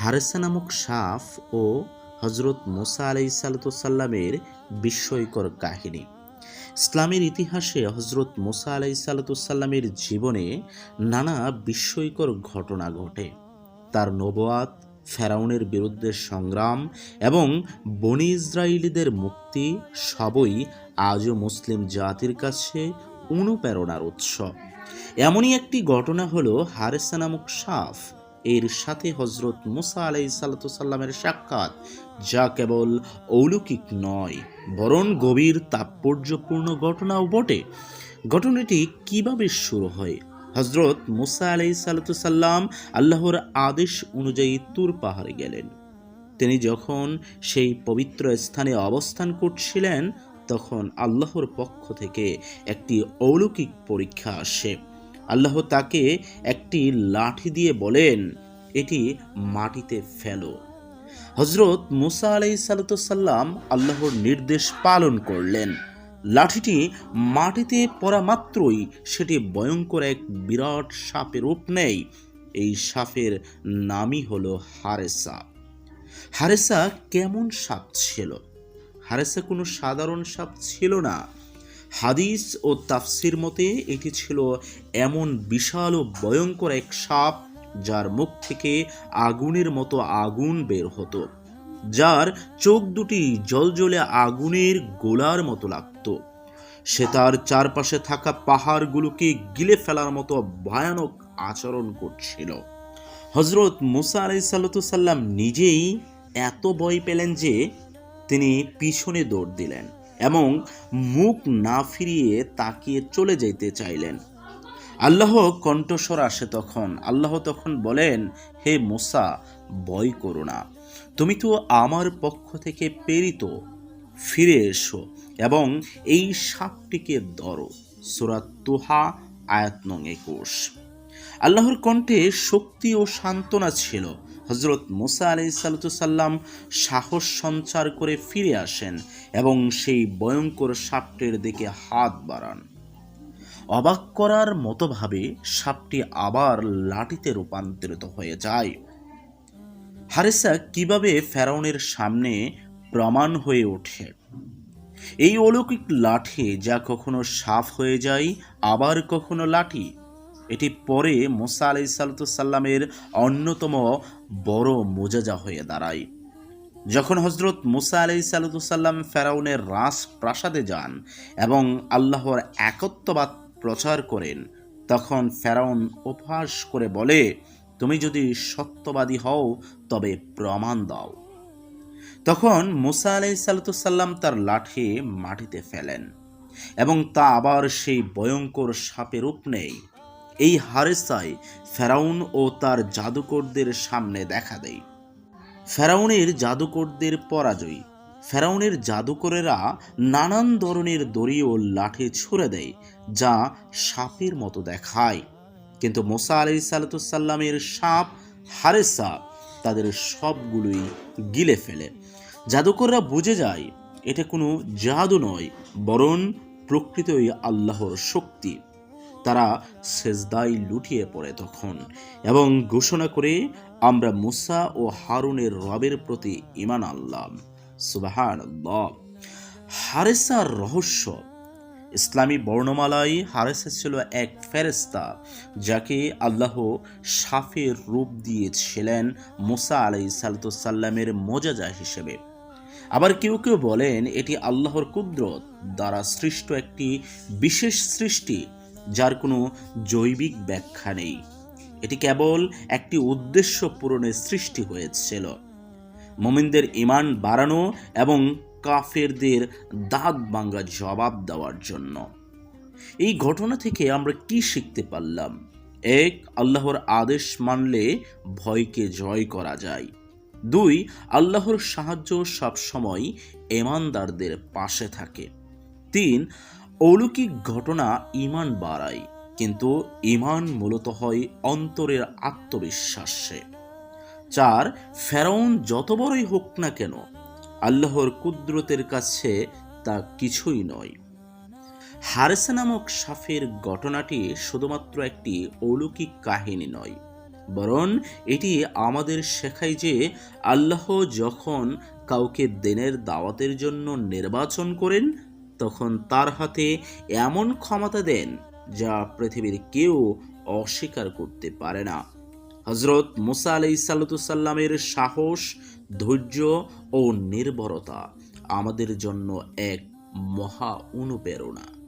হারেসা নামক সাফ ও হজরত মোসা আলাই সাল্লামের বিস্ময়কর কাহিনী। ইসলামের ইতিহাসে হজরত মোসা আলাই সাল্লামের জীবনে নানা বিস্ময়কর ঘটনা ঘটে। তার নবাত ফেরাউনের বিরুদ্ধে সংগ্রাম এবং বনি ইসরায়েলিদের মুক্তি সবই আজও মুসলিম জাতির কাছে অনুপ্রেরণার উৎস। এমনই একটি ঘটনা হলো হারেসা নামক সাফ এর সাথে হজরত মুসা আলাই সাল্লামের সাক্ষাৎ, যা কেবল অলৌকিক নয়, বরং গভীর তাৎপর্যপূর্ণ ঘটনাও বটে। ঘটনাটি কীভাবে শুরু হয়? হজরত মুসা আলাই সাল্লাম আল্লাহর আদেশ অনুযায়ী তুর পাহাড়ে গেলেন। তিনি যখন সেই পবিত্র স্থানে অবস্থান করছিলেন, তখন আল্লাহর পক্ষ থেকে একটি অলৌকিক পরীক্ষা আসে। আল্লাহ তাকে একটি লাঠি দিয়ে বলেন, এটি মাটিতে ফেলো। হজরত মুসা আলাই সাল্লাম আল্লাহর নির্দেশ পালন করলেন। লাঠিটি মাটিতে পড়া মাত্রই সেটি ভয়ঙ্কর এক বিরাট সাপের রূপ নেয়। এই সাপের নামই হলো হারেসা। হারেসা কেমন সাপ ছিল? হারেসা কোনো সাধারণ সাপ ছিল না। হাদিস ও তাফসির মতে, এটি ছিল এমন বিশাল ও ভয়ঙ্কর এক সাপ, যার মুখ থেকে আগুনের মতো আগুন বের হতো, যার চোখ দুটি জলজলে আগুনের গোলার মতো লাগত। সে তার চারপাশে থাকা পাহাড়গুলোকে গিলে ফেলার মতো ভয়ানক আচরণ করছিল। হজরত মুসা আলাই সাল্লাম নিজেই এত ভয় পেলেন যে, তিনি পিছনে দৌড় দিলেন। মুখ না ফিরিয়ে তাকিয়ে চলে যেতে চাইলেন। আল্লাহ কণ্ঠস্বর আসে তখন। আল্লাহ তখন বলেন, হে মোসা, ভয় করো না। তুমি তো আমার পক্ষ থেকে প্রেরিত। ফিরে এসো এবং এই সাপটিকে ধরো। সুরাত তোহা, আয়াত নং একুশ। আল্লাহর কণ্ঠে শক্তি ও সান্ত্বনা ছিল। হজরত মুসা আলি সাল্লাম সাহস সঞ্চার করে ফিরে আসেন এবং সেই ভয়ঙ্কর সাপটির দিকে হাত বাড়ান। অবাক করার মতোভাবে সাপটি আবার লাঠিতে রূপান্তরিত হয়ে যায়। হারেসা কীভাবে ফেরাউনের সামনে প্রমাণ হয়ে ওঠে? এই অলৌকিক লাঠি যা কখনো সাফ হয়ে যায়, আবার কখনো লাঠি? এটি পরে মোসা আলাই সাল্লামের অন্যতম বড় মোজাজা হয়ে দাঁড়ায়। যখন হজরত মুসা আলাই সাল্লাম ফেরাউনের রাস প্রাসাদে যান এবং আল্লাহর একত্ববাদ প্রচার করেন, তখন ফেরাউন উপহাস করে বলে, তুমি যদি সত্যবাদী হও, তবে প্রমাণ দাও। তখন মুসা আলাই সাল্লাম তার লাঠি মাটিতে ফেলেন এবং তা আবার সেই ভয়ঙ্কর সাপের রূপ নেই এই হারেসায় ফেরাউন ও তার জাদুকরদের সামনে দেখা দেয়। ফেরাউনের জাদুকরদের পরাজয়। ফেরাউনের জাদুকরেরা নানান ধরনের দড়ি ও লাঠি ছুড়ে দেয়, যা সাপের মতো দেখায়। কিন্তু মোসা আলি সাল্লামের সাপ হারেসা তাদের সবগুলোই গিলে ফেলে। জাদুকররা বুঝে যায়, এটা কোনো জাদু নয়, বরং প্রকৃতই আল্লাহর শক্তি। তারা সেজদাই লুটিয়ে পড়ে তখন এবং ঘোষণা করে, আমরা মুসা ও হারুনের রবের প্রতি ইমান আল্লাহ সুবাহান হারেসার রহস্য। ইসলামী বর্ণমালায় হারেসা ছিল এক ফেরেস্তা যাকে আল্লাহ সাফের রূপ দিয়েছিলেন মুসা আলাই সাল্লামের মোজাজা হিসেবে। আবার কেউ কেউ বলেন, এটি আল্লাহর কুদরত দ্বারা সৃষ্ট একটি বিশেষ সৃষ্টি যার কোনো জৈবিক ব্যাখ্যা নেই। এটি কেবল একটি উদ্দেশ্য পূরণের সৃষ্টি হয়েছিল। মোমিনদের ইমান বাড়ানো এবং কাফেরদের দাঁত ভাঙ্গা জবাব দেওয়ার জন্য। এই ঘটনা থেকে আমরা কি শিখতে পারলাম? এক, আল্লাহর আদেশ মানলে ভয়কে জয় করা যায়। দুই, আল্লাহর সাহায্য সবসময় এমানদারদের পাশে থাকে। তিন অলৌকিক ঘটনা ইমান বাড়ায়, কিন্তু ইমান মূলত হয় অন্তরের আত্মবিশ্বাসে। চার, ফেরাউন যত বড়ই হোক না কেন, আল্লাহর কুদরতের কাছে তা কিছুই নয়। হারেসা নামক সাফের ঘটনাটি শুধুমাত্র একটি অলৌকিক কাহিনী নয়, বরং এটি আমাদের শেখায় যে আল্লাহ যখন কাউকে দিনের দাওয়াতের জন্য নির্বাচন করেন তখন তার হাতে এমন ক্ষমতা দেন যা পৃথিবীর কেউ অস্বীকার করতে পারে না। হজরত মুসা আলি সাল্লামের সাহস, ধৈর্য ও নির্ভরতা আমাদের জন্য এক মহা অনুপ্রেরণা।